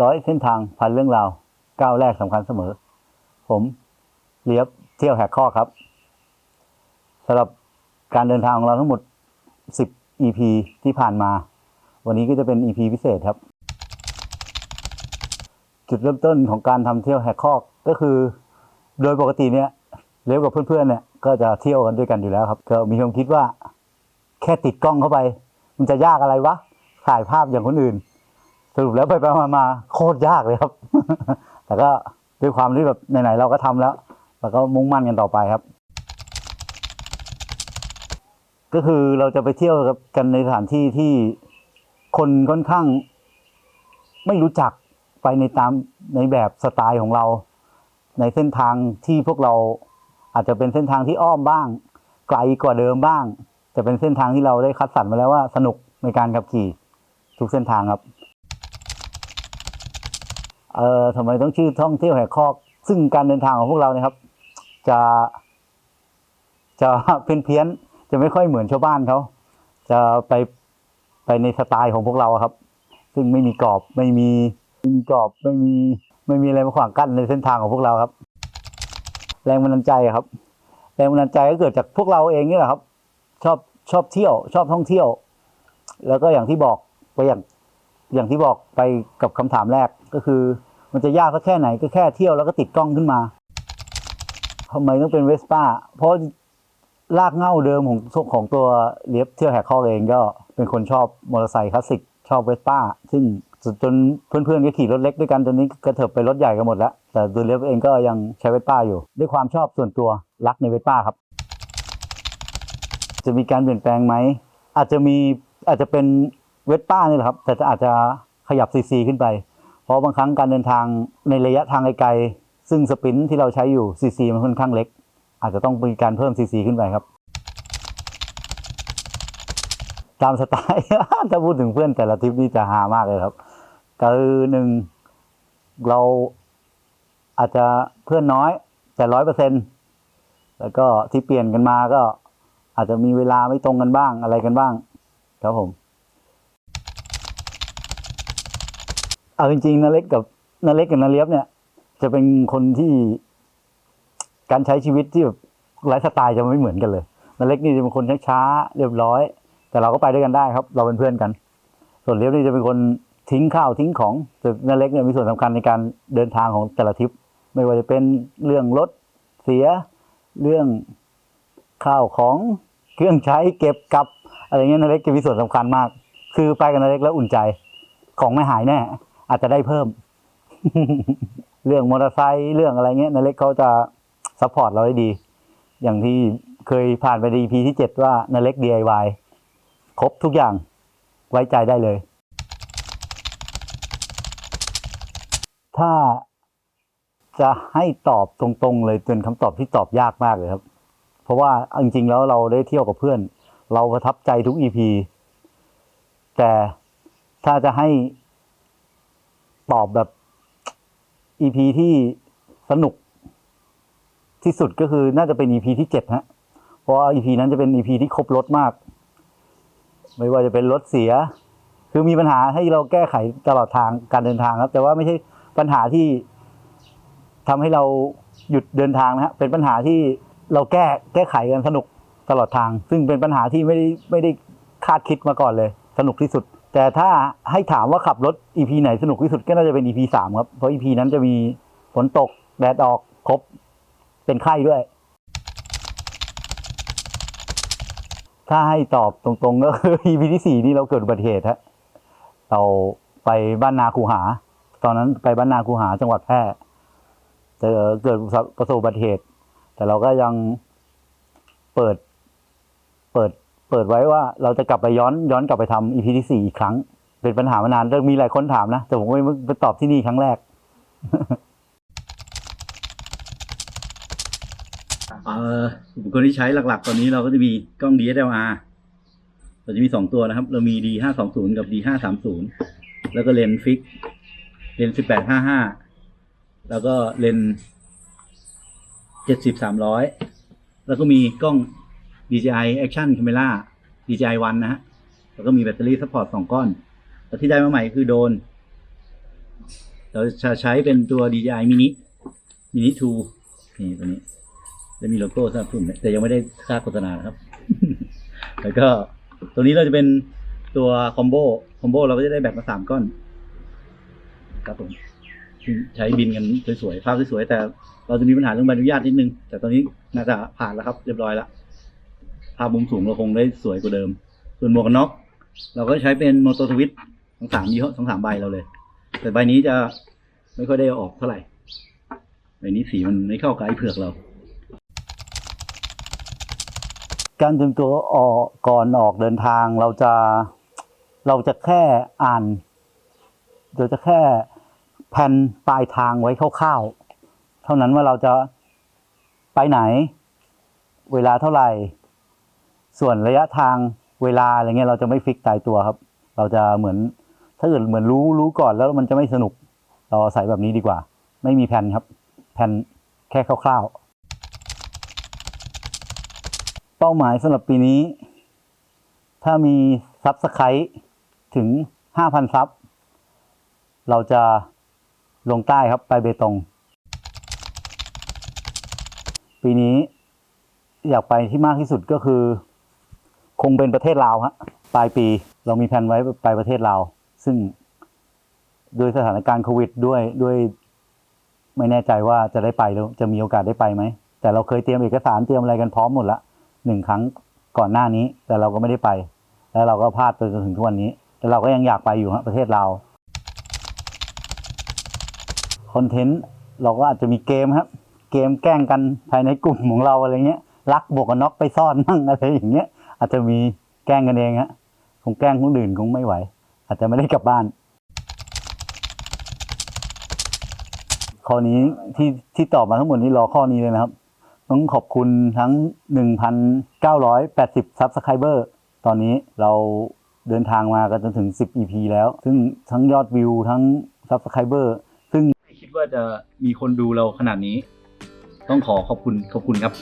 ร้อยเส้นทางพันเรื่องราวก้าวแรกสำคัญเสมอ ผมเลียบเที่ยวแหกข้อครับสำหรับการเดินทางของเราทั้งหมด 10 EP ที่ผ่านมา วันนี้ก็จะเป็น EP พิเศษครับ จุดเริ่มต้นของการทำเที่ยวแหกข้อก็คือ โดยปกติเนี่ยเลียบกับเพื่อนๆเนี่ยก็จะเที่ยวกันด้วยกันอยู่แล้วครับ ก็มีความคิดว่า แค่ติดกล้องเข้าไป มันจะยากอะไรวะถ่ายภาพอย่างคนอื่น สรุปแล้วไปไปมามาโคตรยากเลยครับ แต่ก็ด้วยความที่แบบไหนๆเราก็ทำแล้วแล้วก็มุ่งมั่นกันต่อไปครับ ก็คือเราจะไปเที่ยวกันในสถานที่ที่คนค่อนข้าง ไม่รู้จักไปในตามในแบบสไตล์ของเรา ในเส้นทางที่พวกเราอาจจะเป็นเส้นทางที่อ้อมบ้าง ไกลกว่าเดิมบ้าง จะเป็นเส้นทางที่เราได้คัดสรรมาแล้วว่าสนุกในการขับขี่ทุกเส้นทางครับ เอ่อทำไมต้องชื่อท่องเที่ยวแหกคอก ซึ่งการเดินทางของพวกเราเนี่ยครับ จะจะเพี้ยนเพี้ยนจะไม่ค่อยเหมือนชาวบ้านเขาจะไปไปในสไตล์ของพวกเราครับ ซึ่งไม่มีกรอบไม่มีไม่มีกรอบไม่มีไม่มีอะไรมาขวางกั้นในเส้นทางของพวกเราครับ แรงบันดาลใจครับ แรงบันดาลใจก็เกิดจากพวกเราเองนี่แหละครับ ชอบชอบเที่ยว ชอบท่องเที่ยว แล้วก็อย่างที่บอกไปอย่าง อย่างที่บอกไปกับคำถามแรกก็คือ มันจะยากสักแค่ไหนก็แค่เที่ยวแล้วก็ติดกล้องขึ้นมาทำไมต้องเป็นเวสป้า เพราะรากเหง้าเดิมของของตัวเลียบเที่ยวแหกข้อเองก็เป็นคนชอบมอเตอร์ไซค์คลาสสิกชอบเวสป้า ซึ่งจนเพื่อนๆก็ขี่รถเล็กด้วยกันจนนี้กระเถิบไปรถใหญ่กันหมดแล้ว แต่ตัวเลียบเองก็ยังใช้เวสป้าอยู่ ด้วยความชอบส่วนตัวรักในเวสป้าครับ จะมีการเปลี่ยนแปลงไหมอาจจะมีอาจจะเป็น เวสป้านี่แหละครับ แต่จะอาจจะขยับซีซีขึ้นไป เพราะบางครั้งการเดินทางในระยะทางไกลๆซึ่งสปรินท์ที่เราใช้อยู่ซีซีมันค่อนข้างเล็ก อาจจะต้องมีการเพิ่มซีซีขึ้นไปครับ ตามสไตล์ ถ้าพูดถึงเพื่อนแต่ละทริปนี่จะหามากเลยครับคือหนึ่งเราอาจจะเพื่อนน้อย แต่ร้อยเปอร์เซ็นแล้วก็ที่เปลี่ยนกันมาก็อาจจะมีเวลาไม่ตรงกันบ้างอะไรกันบ้าง ครับผม เอาจริงๆนาเล็กกับนาเล็กกับนาเลียบเนี่ย จะเป็นคนที่การใช้ชีวิตที่แบบไลฟ์สไตล์จะไม่เหมือนกันเลยนาเล็กนี่จะเป็นคนช้าๆเรียบร้อย แต่เราก็ไปด้วยกันได้ครับ เราเป็นเพื่อนกัน ส่วนเลียบนี่จะเป็นคนทิ้งข้าวทิ้งของแต่นาเล็กเนี่ยมีส่วนสำคัญในการเดินทางของแต่ละทริป ไม่ว่าจะเป็นเรื่องรถเสียเรื่องข้าวของเครื่องใช้เก็บกลับ อะไรเงี้ยนาเล็กจะมีส่วนสำคัญมาก คือไปกับนาเล็กแล้วอุ่นใจของไม่หายแน่ อาจจะได้เพิ่ม เรื่องมอเตอร์ไซค์เรื่องอะไรเงี้ยนาเล็กเขาจะซัพพอร์ตเราได้ดี อย่างที่เคยผ่านไปใน EP ที่เจ็ดว่านาเล็ก DIY ครบทุกอย่างไว้ใจได้เลย ถ้าจะให้ตอบตรงๆ เลยเป็นคำตอบที่ตอบยากมากเลยครับ เพราะว่าเอาจริงๆแล้วเราได้เที่ยวกับเพื่อน เราประทับใจทุก EP แต่ถ้าจะให้ ตอบแบบ EP ที่สนุกที่สุดก็คือน่าจะเป็น EP ที่เจ็ดฮะ เพราะว่า EP นั้นจะเป็น EP ที่ครบรถมาก ไม่ว่าจะเป็นรถเสีย คือมีปัญหาให้เราแก้ไขตลอดทางการเดินทางครับ แต่ว่าไม่ใช่ปัญหาที่ทำให้เราหยุดเดินทางนะฮะ เป็นปัญหาที่เราแก้แก้ไขกันสนุกตลอดทาง ซึ่งเป็นปัญหาที่ไม่ได้ไม่ได้คาดคิดมาก่อนเลย สนุกที่สุด แต่ถ้าให้ถามว่าขับรถ EP ไหนสนุกที่สุดก็น่าจะเป็น EP สามครับ เพราะ EP นั้นจะมีฝนตกแดดออกครบ เป็นไข้ด้วย ถ้าให้ตอบตรงๆก็คือ EP ที่สี่นี่เราเกิดอุบัติเหตุฮะเราไปบ้านนาคูหา ตอนนั้นไปบ้านนาคูหาจังหวัดแพร่เจอเกิดประสบอุบัติเหตุ แต่เราก็ยังเปิด เปิด เปิดไว้ว่าเราจะกลับไปย้อนย้อนกลับไปทำ EP ที่สี่อีกครั้ง เป็นปัญหามานานแล้วมีหลายคนถามนะ แต่ผมก็ไม่ไปตอบที่นี่ครั้งแรกเอ่ออุปกรณ์ที่ใช้หลักๆ ตอนนี้เราก็จะมีกล้อง DSLR เราจะมีสองตัวนะครับ เรามี D ห้าสองศูนย์กับ D ห้าสามศูนย์แล้วก็เลนส์ฟิก เลนส์สิบแปดห้าห้าแล้วก็เลนเจ็ดสิบสามร้อยแล้วก็มีกล้อง DJI Action Camera DJI One นะฮะ แล้วก็มีแบตเตอรี่ซัพพอร์ตสองก้อน แล้วที่ได้มาใหม่คือโดน เราจะใช้เป็นตัว DJI mini mini 2นี่ตัวนี้ จะมีโลโก้สำหรับกลุ่นแต่ยังไม่ได้ค่าโฆษณานะครับ แล้วก็ตัวนี้เราจะเป็นตัวคอมโบ คอมโบเราก็จะได้แบบมาสามก้อน ครับผมใช้บินกันสวยๆ ภาพสวยๆ แต่เราจะมีปัญหาเรื่องใบอนุญาตนิดนึง แต่ตอนนี้น่าจะผ่านแล้วครับ เรียบร้อยแล้วาพมุมสูงเราคงได้สวยกว่าเดิม ส่วนหมวกกันน็อก เราก็ใช้เป็นโมโตทวิตทั้งสามยี่ห้อทั้งสามใบเราเลย แต่ใบนี้จะไม่ค่อยได้อออกเท่าไหร่ใบนี้สีมันไม่เข้ากับไอ้เผือกเรา การเตรียมตัวออกก่อนออกเดินทางเราจะเราจะแค่อ่านเราจะแค่แผนปลายทางไว้คร่าวๆเท่านั้นว่าเราจะไปไหน เวลาเท่าไหร่ ส่วนระยะทางเวลาอะไรเงี้ยเราจะไม่ฟิกตายตัวครับ เราจะเหมือนถ้าเกิดเหมือนรู้รู้ก่อนแล้วมันจะไม่สนุก เราใส่แบบนี้ดีกว่า ไม่มีแผนครับแผนแค่คร่าวๆ เป้าหมายสำหรับปีนี้ ถ้ามีซับสไครต์ถึงห้าพันซับ เราจะลงใต้ครับไปเบตง ปีนี้อยากไปที่มากที่สุดก็คือ คงเป็นประเทศลาวฮะปลายปีเรามีแผนไว้ไปประเทศลาวซึ่งด้วยสถานการณ์โควิดด้วยด้วย ไม่แน่ใจว่าจะได้ไปหรือจะมีโอกาสได้ไปไหม แต่เราเคยเตรียมเอกสารเตรียมอะไรกันพร้อมหมดละหนึ่งครั้งก่อนหน้านี้ แต่เราก็ไม่ได้ไป แล้วเราก็พลาดไปจนถึงทุกวันนี้ แต่เราก็ยังอยากไปอยู่ฮะประเทศลาวคอนเทนต์เราก็อาจจะมีเกมครับ เกมแกล้งกันภายในกลุ่มของเราอะไรเงี้ยลักบวกกันน็อกไปซ่อนมั่งอะไรอย่างเงี้ย อาจจะมีแกล้งกันเองฮะคงแกล้งคนอื่นคงไม่ไหว อาจจะไม่ได้กลับบ้านข้อนี้ที่ที่ตอบมาทั้งหมดนี้รอข้อนี้เลยนะครับ ต้องขอบคุณทั้ง 1,980 ซับสไครเบอร์ ตอนนี้เราเดินทางมากันจนถึง 10 EP แล้ว ซึ่งทั้งยอดวิวทั้งซับสไครเบอร์ ซึ่งไม่คิดว่าจะมีคนดูเราขนาดนี้ ต้องขอขอบคุณขอบคุณครับ